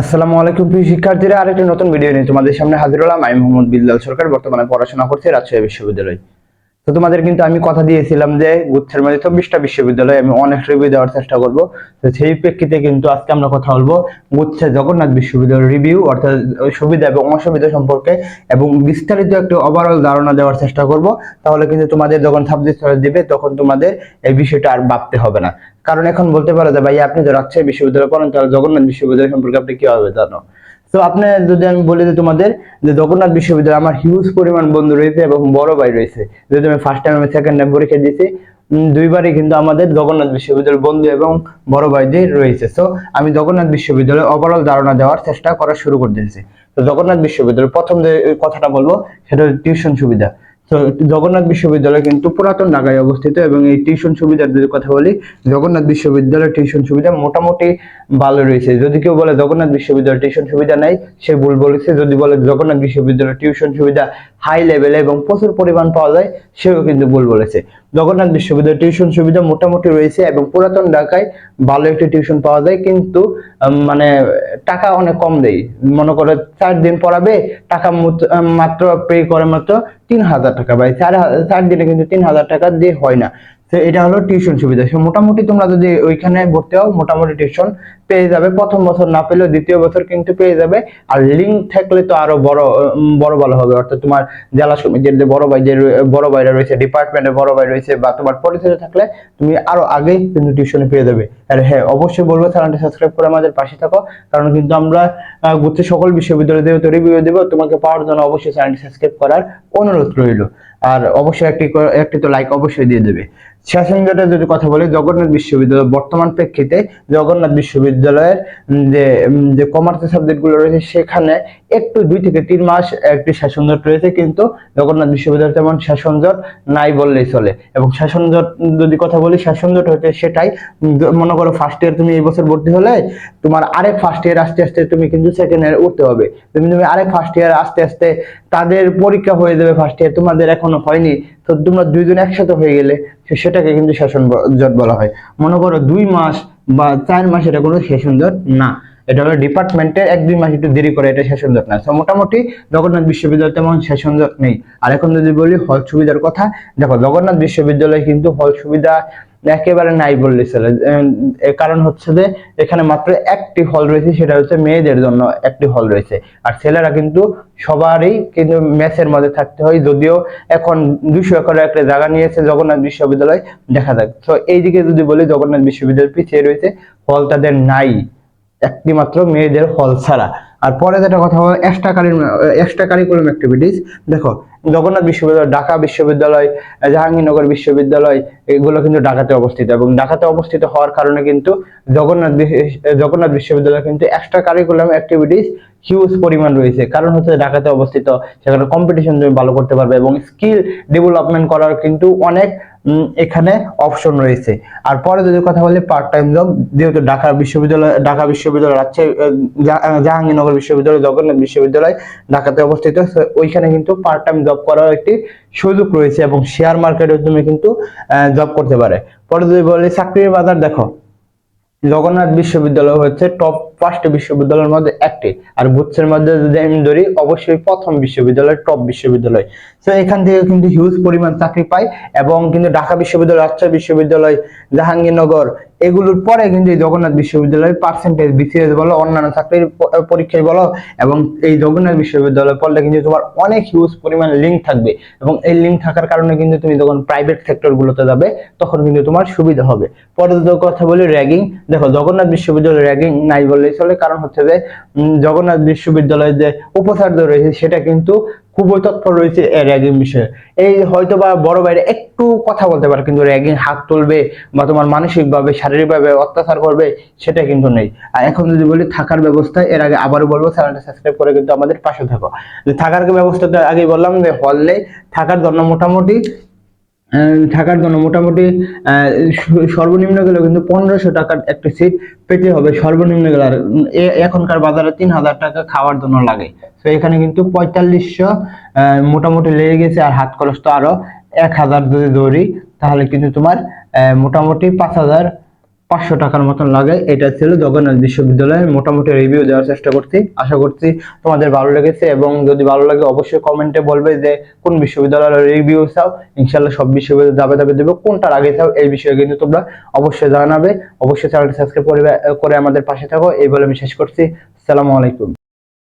আসসালামু আলাইকুম, প্রিয় শিক্ষার্থীরা। আরেকটা নতুন ভিডিও নিয়ে তোমাদের সামনে হাজির হলাম। আমি মোহাম্মদ বিল্লাল সরকার। বর্তমানে পড়াশোনা করছি রাজশাহী বিশ্ববিদ্যালয়। তো তোমাদের কিন্তু আমি কথা দিয়েছিলাম যে, গুচ্ছের মধ্যে চব্বিশটা বিশ্ববিদ্যালয় আমি অনেক রিভিউ দেওয়ার চেষ্টা করব। তো সেই প্রেক্ষিতে কিন্তু আজকে আমরা কথা বলব গুচ্ছে জগন্নাথ বিশ্ববিদ্যালয় রিভিউ অর্থাৎ সুবিধা এবং অসুবিধা সম্পর্কে এবং বিস্তারিত একটি ওভারঅল ধারণা দেওয়ার চেষ্টা করব। তাহলে কিন্তু তোমাদের যখন সাবজেক্ট দিবে, তখন তোমাদের এই বিষয়টা আর ভাবতে হবে না। কারণ এখন বলতে পারো যে ভাই আপনি তো রাজশাহী বিশ্ববিদ্যালয় পড়েন, তাহলে জগন্নাথ বিশ্ববিদ্যালয় সম্পর্কে আপনি কীভাবে জানো? তো আপনি যদি আমি বলি যে তোমাদের যে জগন্নাথ বিশ্ববিদ্যালয় আমার হিউজ পরিমাণ বন্ধু রয়েছে এবং বড় ভাই রয়েছে। যদি আমি ফার্স্ট টাইম আমি সেকেন্ড টাইম পরীক্ষা দিয়েছি দুইবারই কিন্তু আমাদের জগন্নাথ বিশ্ববিদ্যালয় বন্ধু এবং বড় ভাইদের রয়েছে। তো আমি জগন্নাথ বিশ্ববিদ্যালয় ওভারঅল ধারণা দেওয়ার চেষ্টা করা শুরু করে দিয়েছি। তো জগন্নাথ বিশ্ববিদ্যালয় প্রথম যে কথাটা বলব, সেটা হচ্ছে টিউশন সুবিধা। তো জগন্নাথ বিশ্ববিদ্যালয় কিন্তু পুরাতন ঢাকায় অবস্থিত এবং এই টিউশন সুবিধার যদি কথা বলি, জগন্নাথ বিশ্ববিদ্যালয়ের টিউশন সুবিধা মোটামুটি ভালো রয়েছে। যদি কেউ বলে জগন্নাথ বিশ্ববিদ্যালয় টিউশন সুবিধা নাই, সে ভুল বলেছে। যদি বলে জগন্নাথ বিশ্ববিদ্যালয় টিউশন সুবিধা হাই লেভেলে এবং প্রচুর পরিমাণ পাওয়া যায়, সেও কিন্তু ভুল বলেছে। জগন্নাথ বিশ্ববিদ্যালয় টিউশন সুবিধা মোটামুটি রয়েছে এবং পুরাতন ঢাকায় ভালো একটি টিউশন পাওয়া যায়, কিন্তু মানে টাকা অনেক কম দেয়। মনে করো চার দিন পড়াবে, টাকা মাত্র পে করে মাত্র তিন হাজার টাকা, ভাই। চার চার দিনে কিন্তু তিন হাজার টাকা দিয়ে হয় না। তো এটা হলো টিউশন সুবিধা। মোটামুটি তোমরা যদি ওইখানে ভর্তি হও, মোটামুটি টিউশন পেয়ে যাবে। প্রথম বছর না পেলেও দ্বিতীয় বছর কিন্তু পেয়ে যাবে। আর লিঙ্ক থাকলে তো আরও বড় বড় ভালো হবে। অর্থাৎ তোমার জেলা সমিতির যে বড় ভাই যে বড় ভাইরা রয়েছে ডিপার্টমেন্টের বড় ভাই রয়েছে বা তোমার পরিচয় থাকলে তুমি আরও আগেই কিন্তু টিউশনে পেয়ে যাবে। আর হ্যাঁ অবশ্যই বলব চ্যানেলটি সাবস্ক্রাইব করে আমাদের পাশে থাকো। কারণ কিন্তু আমরা আহ, সকল বিশ্ববিদ্যালয় যেহেতু রিভিউ দেবো। তোমাকে পাওয়ার জন্য অবশ্যই চ্যানেলটি সাবস্ক্রাইব করার অনুরোধ রইল। আর অবশ্যই একটি একটি তো লাইক অবশ্যই দিয়ে দেবে। শাসনজটে যদি কথা বলি জগন্নাথ বিশ্ববিদ্যালয় বর্তমান প্রেক্ষিতে জগন্নাথ বিশ্ববিদ্যালয়ের যে যে কমার্সের সাবজেক্টগুলো রয়েছে, সেখানে একটু দুই থেকে তিন মাস একটি শাসনজট রয়েছে, কিন্তু জগন্নাথ বিশ্ববিদ্যালয় তেমন শাসনজট নাই বললেই চলে। এবং শাসনজট, যদি কথা বলি, শাসনজট হচ্ছে সেটাই মনে করো ফার্স্ট ইয়ার তুমি এই বছর ভর্তি হলে, তোমার আরেক ফার্স্ট ইয়ার আস্তে আস্তে তুমি কিন্তু সেকেন্ড ইয়ার উঠতে হবে। তুমি তুমি আরেক ফার্স্ট ইয়ার আস্তে আস্তে তাদের পরীক্ষা হয়ে যাবে ফার্স্ট ইয়ার তোমাদের এখনও হয়নি, তো তোমরা দুইজন একসাথে হয়ে গেলে সেটাকে কিন্তু শাসন জট বলা হয়। মনে করো দুই মাস বা চার মাস এটা কোনো সেশন জট না। এটা হলো ডিপার্টমেন্টের এক, দুই মাস একটু দেরি করে এটা সেশন জট না। মোটামুটি জগন্নাথ বিশ্ববিদ্যালয় তেমন সেশন জট নেই। আর এখন যদি বলি হল সুবিধার কথা, দেখো জগন্নাথ বিশ্ববিদ্যালয় কিন্তু হল সুবিধা একেবারে নাই বললে চলে কারণ হচ্ছে যে, এখানে মাত্র একটি হল রয়েছে, সেটা হচ্ছে মেয়েদের জন্য একটি হল রয়েছে। আর ছেলেরা কিন্তু সবারই কিন্তু ম্যাচের মধ্যে থাকতে হয়, যদিও এখন দুশো একর একটা জায়গা নিয়েছে জগন্নাথ বিশ্ববিদ্যালয়, দেখা যাক। তো এইদিকে যদি বলি, জগন্নাথ বিশ্ববিদ্যালয় পিছিয়ে রয়েছে হল তাদের নাই একটি মাত্র মেয়েদের হল ছাড়া। আর পরে যেটা কথা হলো এক্সট্রা কারিকুলাম অ্যাক্টিভিটিস দেখো জগন্নাথ বিশ্ববিদ্যালয়, ঢাকা বিশ্ববিদ্যালয়, জাহাঙ্গীরনগর বিশ্ববিদ্যালয়, এগুলো কিন্তু ঢাকাতে অবস্থিত এবং ঢাকাতে অবস্থিত হওয়ার কারণে কিন্তু জগন্নাথ জগন্নাথ বিশ্ববিদ্যালয় কিন্তু এক্সট্রা কারিকুলাম অ্যাক্টিভিটিস হিউজ পরিমাণ রয়েছে। কারণ হচ্ছে ঢাকাতে অবস্থিত, সেখানে কম্পিটিশন তুমি ভালো করতে পারবে এবং স্কিল ডেভেলপমেন্ট করার কিন্তু অনেক এখানে অপশন রয়েছে। আর পরে যদি কথা বলি পার্ট টাইম জব যেহেতু ঢাকা বিশ্ববিদ্যালয় ঢাকা বিশ্ববিদ্যালয় রাজশাহী জাহাঙ্গীরনগর বিশ্ববিদ্যালয়, জগন্নাথ বিশ্ববিদ্যালয় ঢাকাতে অবস্থিত ওইখানে কিন্তু পার্ট টাইম জব করার একটি সুযোগ রয়েছে এবং শেয়ার মার্কেটের তুমি কিন্তু জব করতে পারে। পরে যদি বলি চাকরির বাজার, দেখো, জগন্নাথ বিশ্ববিদ্যালয় হচ্ছে টপ পাঁচটি বিশ্ববিদ্যালয়ের মধ্যে একটি। আর গুচ্ছের মধ্যে যদি আমি ধরি, অবশ্যই প্রথম বিশ্ববিদ্যালয়, টপ বিশ্ববিদ্যালয়। তো এখান থেকে কিন্তু হিউজ পরিমাণ চাকরি পায় এবং কিন্তু ঢাকা বিশ্ববিদ্যালয়, রাজশাহী বিশ্ববিদ্যালয়, জাহাঙ্গীরনগর, এগুলোর পরে কিন্তু এই জগন্নাথ বিশ্ববিদ্যালয় পার্সেন্টেজ বিসিএস বলো, অন্যান্য চাকরির পরীক্ষায় বলো এবং এই জগন্নাথ বিশ্ববিদ্যালয় পড়লে কিন্তু তোমার অনেক হিউজ পরিমাণ লিঙ্ক থাকবে এবং এই লিঙ্ক থাকার কারণে কিন্তু তুমি যখন প্রাইভেট সেক্টর গুলোতে যাবে, তখন কিন্তু তোমার সুবিধা হবে। পরে কথা বলি র্যাগিং দেখো, জগন্নাথ বিশ্ববিদ্যালয় র্যাগিং নাই চলে কারণ হচ্ছে যে জগন্নাথ বিশ্ববিদ্যালয়ের যে উপাচার্য রয়েছে, সেটা কিন্তু খুবই তৎপর রয়েছে র্যাগিং বিষয়ে। এই হয়তো বা বড় বাইরে একটু কথা বলতে পারে, কিন্তু র্যাগিং হাত তুলবে বা তোমার মানসিকভাবে, শারীরিকভাবে অত্যাচার করবে, সেটা কিন্তু নেই। আর এখন যদি বলি থাকার ব্যবস্থা, এর আগে আবারও বলব, চ্যানেলটা সাবস্ক্রাইব করে কিন্তু আমাদের পাশে থাকো। থাকার ব্যবস্থা তো আগে বললাম যে, হল নেই থাকার জন্য মোটামুটি থাকার জন্য মোটামুটি সর্বনিম্ন গেলেও কিন্তু পনেরোশো টাকার একটা সিট পেতে হবে। সর্বনিম্ন গেলে আর এখনকার বাজারে তিন হাজার টাকা খাওয়ার জন্য লাগে। তো এখানে কিন্তু পঁয়তাল্লিশশো মোটামুটি লেগে গেছে আর হাত খরচ তো আরও এক হাজার যদি দৌড়ি, তাহলে কিন্তু তোমার মোটামুটি পাঁচ হাজার পাঁচশো টাকার মতন লাগে। এটা ছিল জগন্নাথ বিশ্ববিদ্যালয়ের মোটামুটি রিভিউ দেওয়ার চেষ্টা করছি। আশা করছি তোমাদের ভালো লেগেছে এবং যদি ভালো লাগে অবশ্যই কমেন্টে বলবে যে কোন বিশ্ববিদ্যালয়ের রিভিউ চাও। ইনশাল্লাহ সব বিশ্ববিদ্যালয় দাবে দাবে দেবো। কোনটার আগে চাও এই বিষয়ে কিন্তু তোমরা অবশ্যই জানাবে। অবশ্যই চ্যানেলটি সাবস্ক্রাইব করে করে আমাদের পাশে থাকো। এই বলে আমি শেষ করছি। সালামু আলাইকুম।